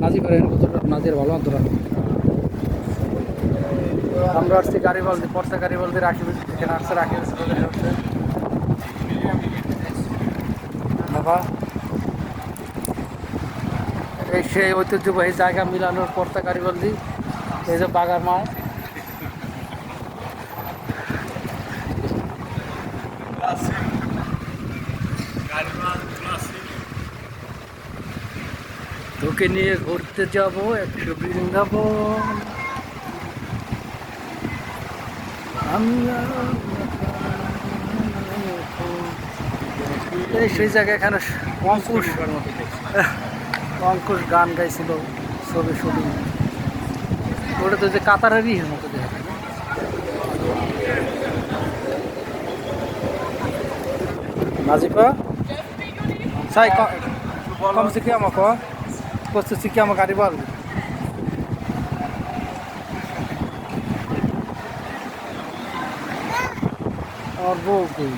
এখানে কত নাজির ভালো অন্তর আমরা আসছি গাড়ি বলতে গাড়ি বলতে রাখি এখানে আসছে রাখি বাবা। এই সেই ঐতিহ্যবাহী জায়গা মিলানোর পর্তা বলতে এই যে বাগার মা তোকে নিয়ে ঘুরতে যাব একশো বৃন্দাবন। আমি এই সেই জায়গায় এখানে অঙ্কুশ অঙ্কুশ গান গাইছিল ছবি শুটিং। ওটা তো যে কাতারেরই মতো দেখা। নাজিফা? সাই কম শিখে আমাকে? কষ্ট শিখে আমার গাড়ি বল কই?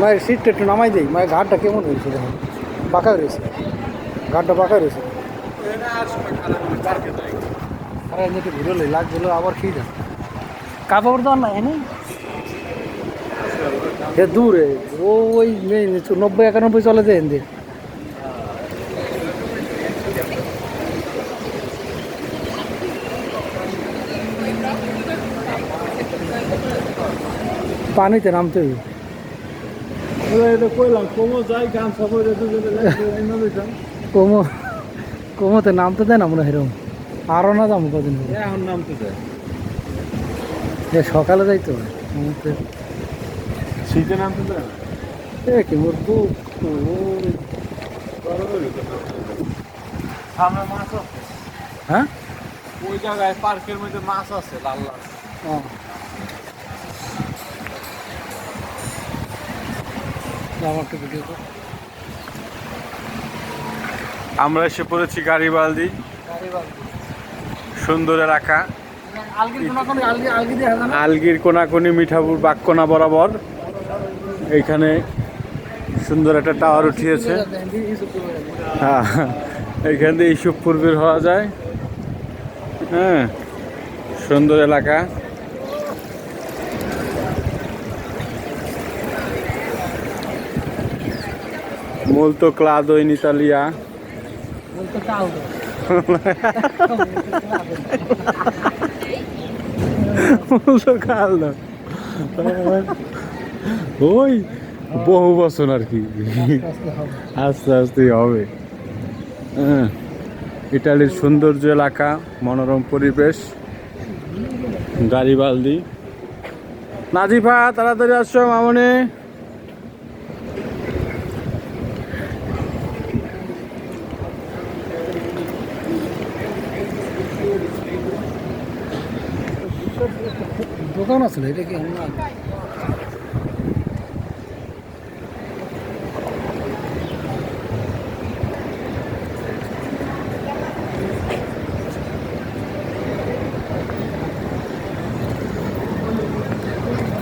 মায়ের সিটটা একটু নামাই দেই, মায়ের ঘাটটা কেমন হয়েছে দেখো? বাঁকা রয়েছে। ঘাটটা বাঁকা রয়েছে। আরে এমনি একটু ঘুরে লই লাগছিল আবার খেয়ে যা কাপড় দেওয়ার নাই হ্যাঁ? এ দূরে। ওই নেই নব্বই একানব্বই চলে যায় এনদের। পানিতে নামতে হবে কমো যাই গান কমো কমোতে নামতে দেয় না মনে হয় এরকম? আরও না যাব কদিন নামতে এ সকালে যাইতো কমোতে যায় এ কি মোর বুক সামনে মাছ আছে। হ্যাঁ? ওই জায়গায় পার্কের মধ্যে মাছ আছে লাল লাল। আমরা এসে পড়েছি গাড়িবালদি। সুন্দর এলাকা। আলগির কোনা কোন আলগি আলগি দিয়ে হাজার আলগির কোনাকুনি মিঠাপুর বাক্যনা বরাবর। এইখানে সুন্দর একটা টাওয়ার উঠিয়েছে। হ্যাঁ এইখান দিয়ে ইস্যু পূর্বের হওয়া যায়। হ্যাঁ সুন্দর এলাকা। molto clado in Italia বলতে caldo molto ওই বহু বছর আর কি। আস্তে আস্তে হবে। হ্যাঁ ইটালির সৌন্দর্য এলাকা, মনোরম পরিবেশ, গাড়ি গাড়িবালদি নাজিফা, তাড়াতাড়ি আসছো মামনি। দোকান আছিল এটা কি?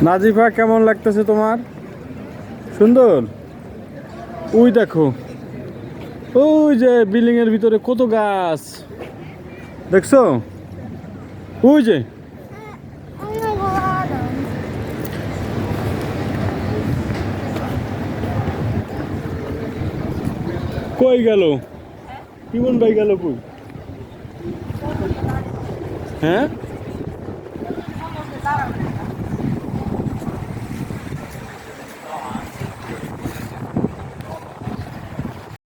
নাজিফা, কেমন লাগতেছে তোমার? সুন্দর? ওই দেখো। ওই যে বিল্ডিং এর ভিতরে কত গাছ। দেখছ? ওই যে। কই গেল? কিমন ভাই গেল কই? হ্যাঁ?